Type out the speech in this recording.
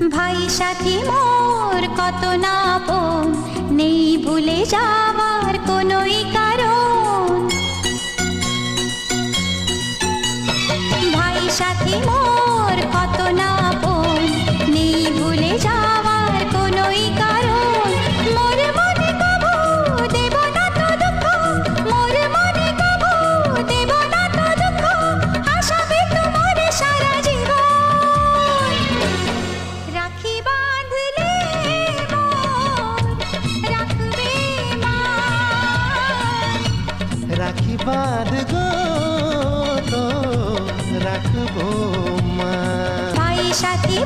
ভাই সাথী মোর কত না আপন নেই ভুলে যাওয়ার কোনোই কারণ। ভাই সাথী মোর রাখি বাঁধব রাখব মা। সাথী